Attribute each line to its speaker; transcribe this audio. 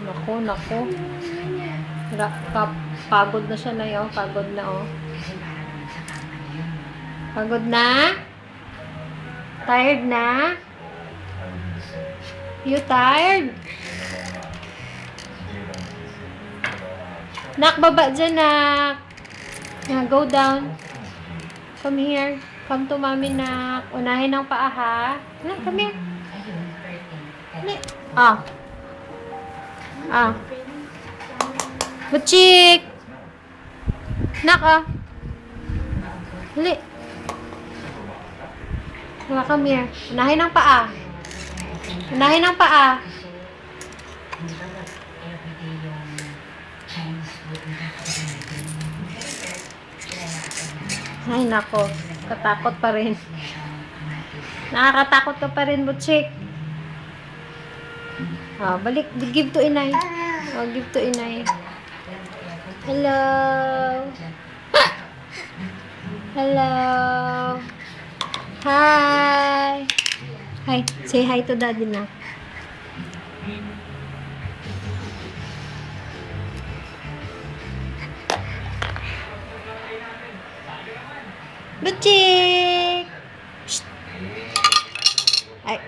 Speaker 1: Nako, nako. Ra, kap, pagod na siya na yun. Pagod na, oh. Pagod na? Tired na? You tired? Nak, baba dyan, nak. Yeah, go down. Come here. Come to mommy, nak. Unahin ang paa, ha? Nak, come here. Ah. Ah. Butchik! Nak, ah. Dali. Wala, come here. Unahin ang paa. Unahin ang paa. Ay, nako. Katakot pa rin. Nakakatakot ka pa rin, Butchik. Oh, balik. Give to inay. Oh, give to inay. Hello. Hello. Hi. Hi. Say hi to daddy na. Butik! Ay,